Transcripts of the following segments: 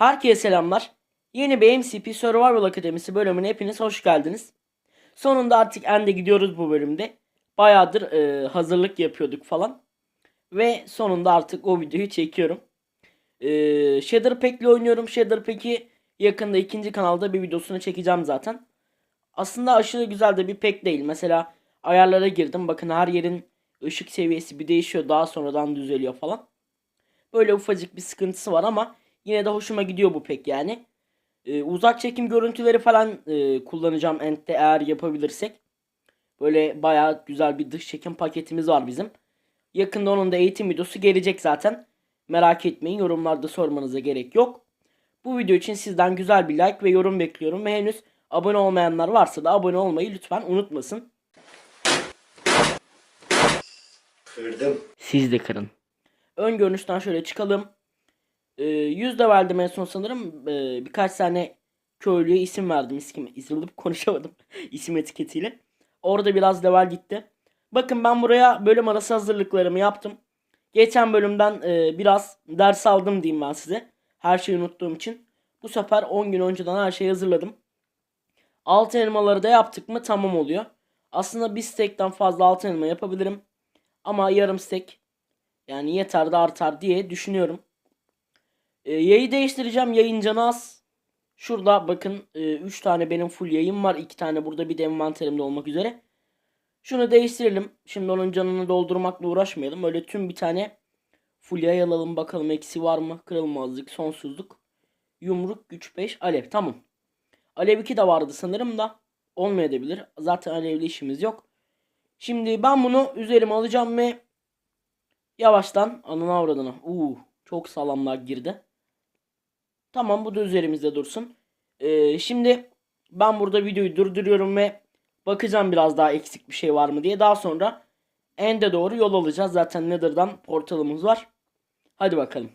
Herkese selamlar. Yeni bir MCP Survival Akademisi bölümüne hepiniz hoş geldiniz. Sonunda artık End'e gidiyoruz bu bölümde. Bayağıdır e, hazırlık yapıyorduk falan. Ve sonunda artık o videoyu çekiyorum. E, Shader Pack'le oynuyorum. Shader Pack'i yakında ikinci kanalda bir videosunu çekeceğim zaten. Aslında aşırı güzel de bir pack değil. Mesela ayarlara girdim. Bakın her yerin ışık seviyesi bir değişiyor. Daha sonradan düzeliyor falan. Böyle ufacık bir sıkıntısı var ama yine de hoşuma gidiyor bu pek yani. Ee, uzak çekim görüntüleri falan e, kullanacağım End'de eğer yapabilirsek. Böyle bayağı güzel bir dış çekim paketimiz var bizim. Yakında onun da eğitim videosu gelecek zaten. Merak etmeyin yorumlarda sormanıza gerek yok. Bu video için sizden güzel bir like ve yorum bekliyorum ve henüz abone olmayanlar varsa da abone olmayı lütfen unutmasın. Kırdım. Siz de kırın. Ön görünüşten şöyle çıkalım. Ee, 100 de verdim en son sanırım. Ee, birkaç tane köylüye isim verdim. İsim, isim konuşamadım. isim etiketiyle. Orada biraz level gitti. Bakın ben buraya bölüm arası hazırlıklarımı yaptım. Geçen bölümden e, biraz ders aldım diyeyim ben size. Her şeyi unuttuğum için. Bu sefer 10 gün önceden her şeyi hazırladım. Altın elmaları da yaptık mı tamam oluyor. Aslında bir stekten fazla altın elma yapabilirim. Ama yarım stek yani yeter de artar diye düşünüyorum. E, yayı değiştireceğim. Yayın canı az. Şurada bakın 3 tane benim full yayım var. 2 tane burada bir de envanterimde olmak üzere. Şunu değiştirelim. Şimdi onun canını doldurmakla uğraşmayalım. Öyle tüm bir tane full yay alalım. Bakalım eksi var mı? Kırılmazlık, sonsuzluk. Yumruk, güç 5, alev. Tamam. Alev 2 de vardı sanırım da. Olmayabilir. Zaten alevli işimiz yok. Şimdi ben bunu üzerime alacağım ve yavaştan anına avradına. Uuu çok sağlamlar girdi. Tamam bu da üzerimizde dursun. Ee, şimdi ben burada videoyu durduruyorum ve bakacağım biraz daha eksik bir şey var mı diye. Daha sonra End'e doğru yol alacağız. Zaten Nether'dan portalımız var. Hadi bakalım.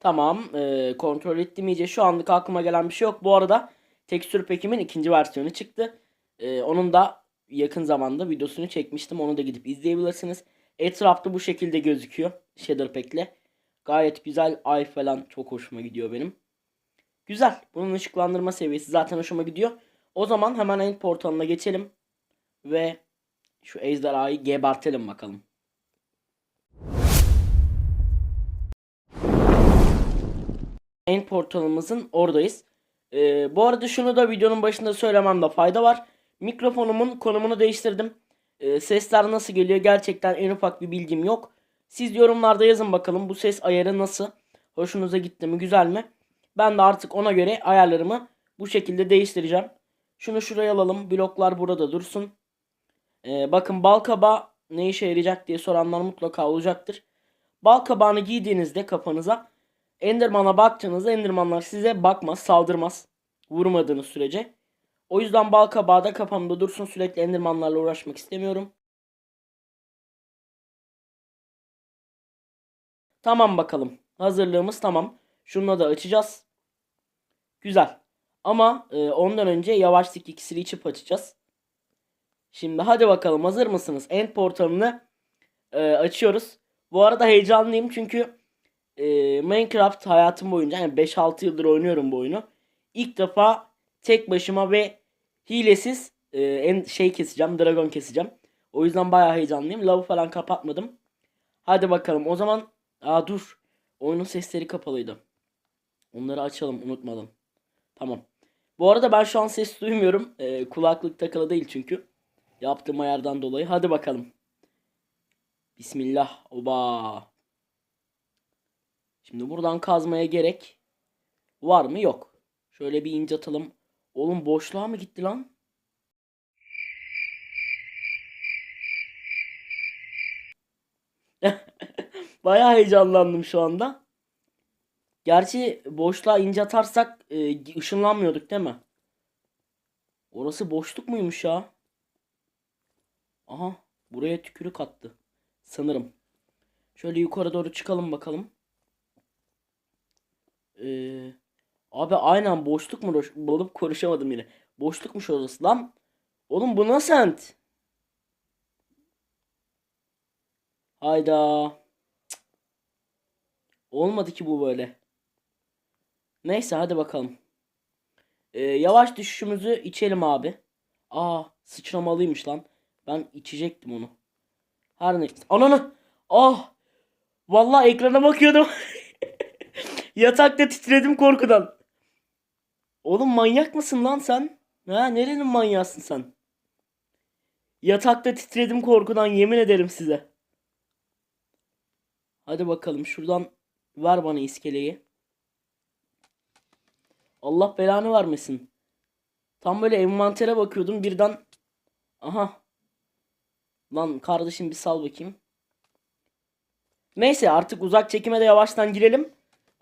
Tamam ee, kontrol ettim iyice. Şu anlık aklıma gelen bir şey yok. Bu arada tekstür pekimin ikinci versiyonu çıktı. Ee, onun da yakın zamanda videosunu çekmiştim. Onu da gidip izleyebilirsiniz. Etrafta bu şekilde gözüküyor. Shader Pack'le. Gayet güzel. Ay falan çok hoşuma gidiyor benim. Güzel. Bunun ışıklandırma seviyesi zaten hoşuma gidiyor. O zaman hemen end portalına geçelim. Ve şu ejderhayı gebertelim bakalım. End portalımızın oradayız. Ee, bu arada şunu da videonun başında söylememde fayda var. Mikrofonumun konumunu değiştirdim. Ee, sesler nasıl geliyor gerçekten en ufak bir bilgim yok. Siz yorumlarda yazın bakalım bu ses ayarı nasıl? Hoşunuza gitti mi güzel mi? Ben de artık ona göre ayarlarımı bu şekilde değiştireceğim. Şunu şuraya alalım. Bloklar burada dursun. Ee, bakın bal kabağı ne işe yarayacak diye soranlar mutlaka olacaktır. Bal kabağını giydiğinizde kafanıza Enderman'a baktığınızda Endermanlar size bakmaz, saldırmaz. Vurmadığınız sürece. O yüzden bal kabağı da kafamda dursun. Sürekli Endermanlarla uğraşmak istemiyorum. Tamam bakalım. Hazırlığımız tamam. Şunu da açacağız. Güzel. Ama e, ondan önce yavaşlık iksiri içip açacağız. Şimdi hadi bakalım hazır mısınız? End portalını e, açıyoruz. Bu arada heyecanlıyım çünkü e, Minecraft hayatım boyunca yani 5-6 yıldır oynuyorum bu oyunu. İlk defa tek başıma ve hilesiz e, en şey keseceğim, dragon keseceğim. O yüzden bayağı heyecanlıyım. Lavı falan kapatmadım. Hadi bakalım. O zaman aa dur. Oyunun sesleri kapalıydı. Onları açalım unutmadım. Tamam. Bu arada ben şu an ses duymuyorum. E, kulaklık takılı değil çünkü. Yaptığım ayardan dolayı. Hadi bakalım. Bismillah. Oba. Şimdi buradan kazmaya gerek var mı? Yok. Şöyle bir ince atalım. Oğlum boşluğa mı gitti lan? Bayağı heyecanlandım şu anda. Gerçi boşluğa ince atarsak e, ışınlanmıyorduk değil mi? Orası boşluk muymuş ya? Aha buraya tükürük attı. Sanırım. Şöyle yukarı doğru çıkalım bakalım. Ee, abi aynen boşluk mu? Bulup konuşamadım yine. Boşlukmuş orası lan. Oğlum bu nasıl ent? Hayda. Cık. Olmadı ki bu böyle. Neyse hadi bakalım. Ee, yavaş düşüşümüzü içelim abi. Aa sıçramalıymış lan. Ben içecektim onu. Her neyse. Ananı. Ah. Vallahi ekrana bakıyordum. Yatakta titredim korkudan. Oğlum manyak mısın lan sen? Ha nerenin manyasın sen? Yatakta titredim korkudan yemin ederim size. Hadi bakalım şuradan ver bana iskeleyi. Allah belanı vermesin. Tam böyle envantere bakıyordum birden. Aha. Lan kardeşim bir sal bakayım. Neyse artık uzak çekime de yavaştan girelim.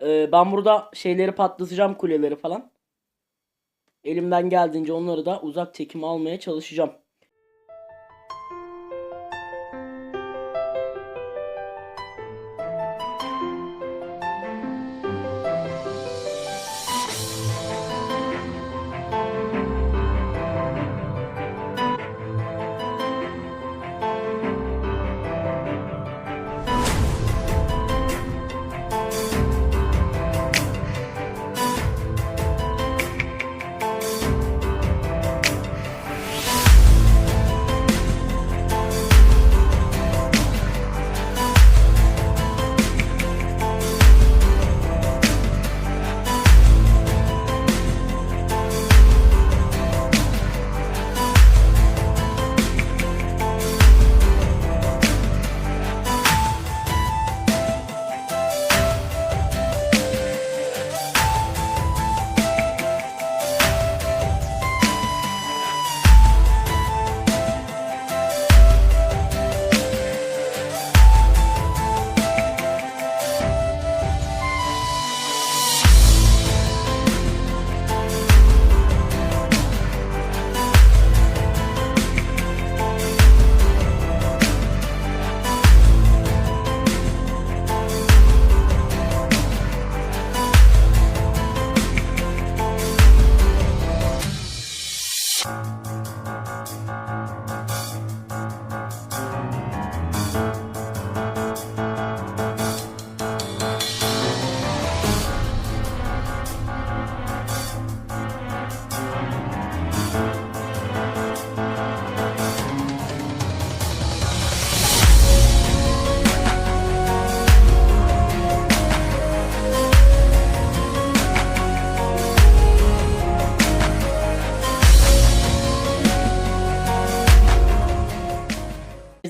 Ee, ben burada şeyleri patlatacağım kuleleri falan. Elimden geldiğince onları da uzak çekime almaya çalışacağım.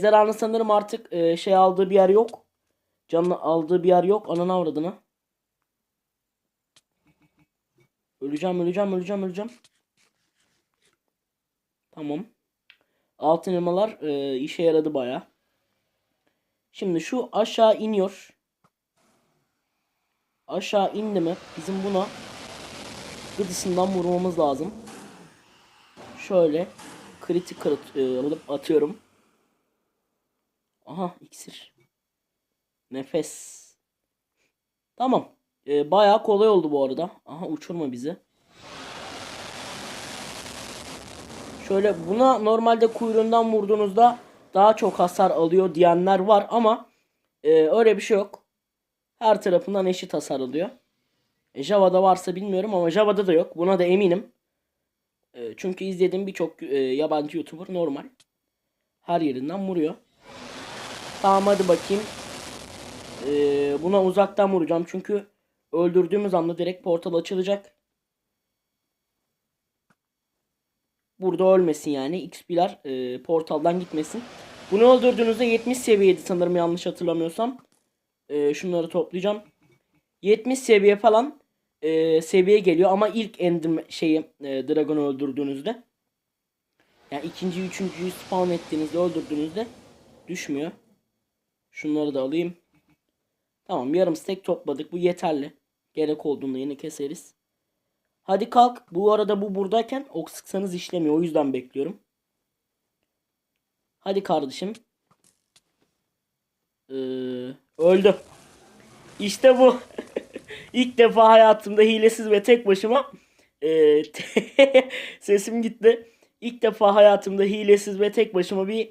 Ejderhanın sanırım artık e, şey aldığı bir yer yok. Canlı aldığı bir yer yok. Ananı avradını. Öleceğim, öleceğim, öleceğim, öleceğim. Tamam. Altın elmalar e, işe yaradı baya. Şimdi şu aşağı iniyor. Aşağı indi mi bizim buna gıdısından vurmamız lazım. Şöyle kritik e, alıp atıyorum. Aha iksir. Nefes. Tamam. Ee, bayağı kolay oldu bu arada. Aha uçurma bizi. Şöyle buna normalde kuyruğundan vurduğunuzda daha çok hasar alıyor diyenler var ama e, öyle bir şey yok. Her tarafından eşit hasar alıyor. E, Java'da varsa bilmiyorum ama Java'da da yok. Buna da eminim. E, çünkü izlediğim birçok e, yabancı YouTuber normal. Her yerinden vuruyor. Tamam hadi bakayım. Ee, buna uzaktan vuracağım çünkü öldürdüğümüz anda direkt portal açılacak. Burada ölmesin yani. XP'ler e, portaldan gitmesin. Bunu öldürdüğünüzde 70 seviyeydi sanırım yanlış hatırlamıyorsam. E, şunları toplayacağım. 70 seviye falan e, seviye geliyor ama ilk endim şeyi e, Dragon'u öldürdüğünüzde yani ikinci, üçüncüyü spawn ettiğinizde öldürdüğünüzde düşmüyor. Şunları da alayım. Tamam yarım stack topladık. Bu yeterli. Gerek olduğunda yine keseriz. Hadi kalk. Bu arada bu buradayken ok sıksanız işlemiyor. O yüzden bekliyorum. Hadi kardeşim. Ee, öldü. İşte bu. İlk defa hayatımda hilesiz ve tek başıma ee, sesim gitti. İlk defa hayatımda hilesiz ve tek başıma bir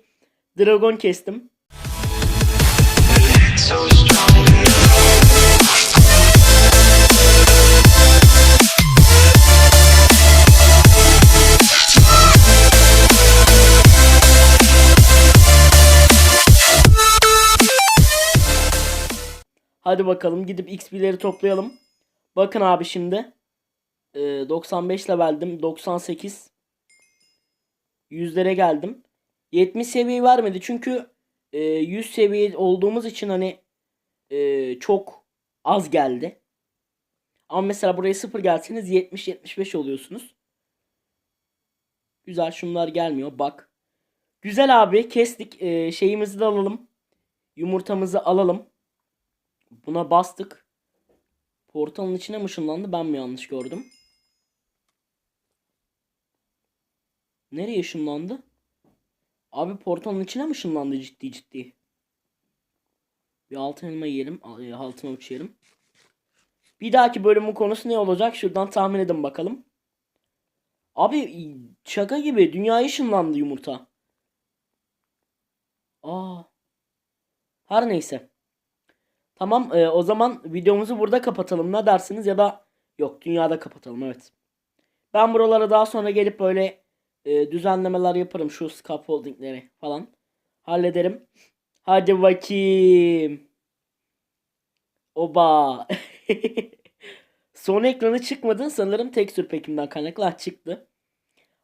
dragon kestim. Hadi bakalım gidip XP'leri toplayalım. Bakın abi şimdi. Ee, e, 95 leveldim. 98. Yüzlere geldim. 70 seviyeyi vermedi çünkü e, 100 seviye olduğumuz için hani e, çok az geldi. Ama mesela buraya 0 gelseniz 70-75 oluyorsunuz. Güzel şunlar gelmiyor. Bak. Güzel abi kestik. Ee, şeyimizi de alalım. Yumurtamızı alalım. Buna bastık. Portalın içine mi ışınlandı? Ben mi yanlış gördüm? Nereye ışınlandı? Abi portalın içine mi ışınlandı ciddi ciddi? Bir altın elma yiyelim. e, Altın avuç yiyelim. Bir dahaki bölümün konusu ne olacak? Şuradan tahmin edin bakalım. Abi şaka gibi dünyaya ışınlandı yumurta. Aa. Her neyse. Tamam e, o zaman videomuzu burada kapatalım. Ne dersiniz ya da yok dünyada kapatalım evet. Ben buralara daha sonra gelip böyle e, düzenlemeler yaparım şu scaffoldingleri falan. Hallederim. Hadi bakayım. Oba. Son ekranı çıkmadı sanırım tekstür pekimden kaynaklı Ah, çıktı.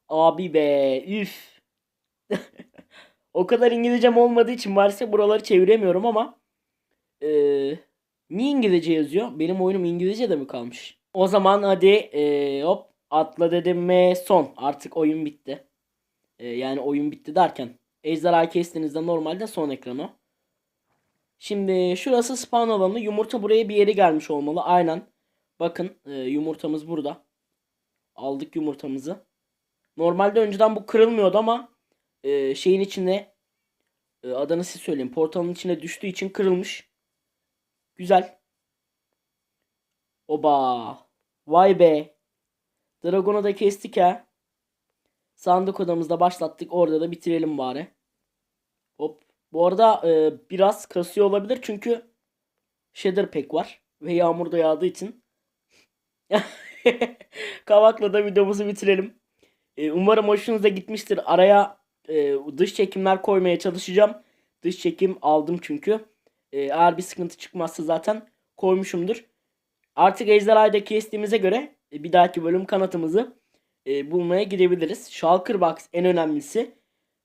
Abi be üf. o kadar İngilizcem olmadığı için maalesef buraları çeviremiyorum ama eee, niye İngilizce yazıyor? Benim oyunum İngilizce de mi kalmış? O zaman hadi eee, hop atla dedim mi son. Artık oyun bitti. Eee, yani oyun bitti derken ejderha kestiğinizde normalde son ekran o. Şimdi şurası spawn alanı. Yumurta buraya bir yere gelmiş olmalı. Aynen. Bakın e, yumurtamız burada. Aldık yumurtamızı. Normalde önceden bu kırılmıyordu ama e, şeyin içine e, adını siz söyleyin. Portalın içine düştüğü için kırılmış. Güzel. Oba. Vay be. Dragon'u da kestik ha. Sandık odamızda başlattık. Orada da bitirelim bari. Hop. Bu arada e, biraz kasıyor olabilir çünkü shader pack var. Ve yağmur da yağdığı için. Kavakla da videomuzu bitirelim. E, umarım hoşunuza gitmiştir. Araya e, dış çekimler koymaya çalışacağım. Dış çekim aldım çünkü. E, eğer bir sıkıntı çıkmazsa zaten koymuşumdur. Artık ejderhayı da kestiğimize göre bir dahaki bölüm kanatımızı e, bulmaya gidebiliriz. Shulker Box en önemlisi.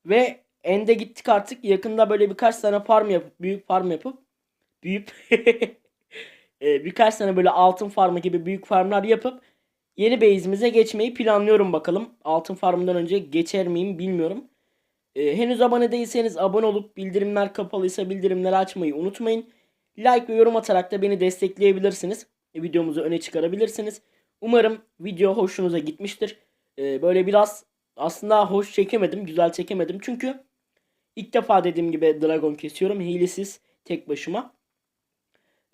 Ve ende gittik artık. Yakında böyle birkaç tane farm yapıp, büyük farm yapıp, büyük e, birkaç tane böyle altın farmı gibi büyük farmlar yapıp yeni base'imize geçmeyi planlıyorum bakalım. Altın farmından önce geçer miyim bilmiyorum. E, henüz abone değilseniz abone olup bildirimler kapalıysa bildirimleri açmayı unutmayın. Like ve yorum atarak da beni destekleyebilirsiniz. E, videomuzu öne çıkarabilirsiniz. Umarım video hoşunuza gitmiştir. E, böyle biraz aslında hoş çekemedim, güzel çekemedim. Çünkü ilk defa dediğim gibi dragon kesiyorum. Hilesiz tek başıma.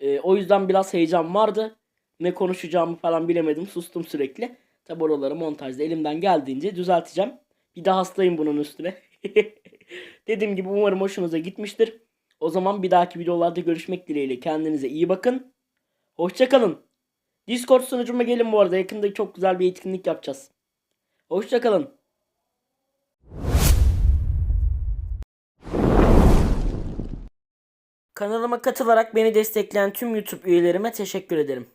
E, o yüzden biraz heyecan vardı. Ne konuşacağımı falan bilemedim. Sustum sürekli. Tabi oraları montajda elimden geldiğince düzelteceğim. Bir de hastayım bunun üstüne. Dediğim gibi umarım hoşunuza gitmiştir. O zaman bir dahaki videolarda görüşmek dileğiyle. Kendinize iyi bakın. Hoşçakalın. Discord sunucuma gelin bu arada. Yakında çok güzel bir etkinlik yapacağız. Hoşçakalın. Kanalıma katılarak beni destekleyen tüm YouTube üyelerime teşekkür ederim.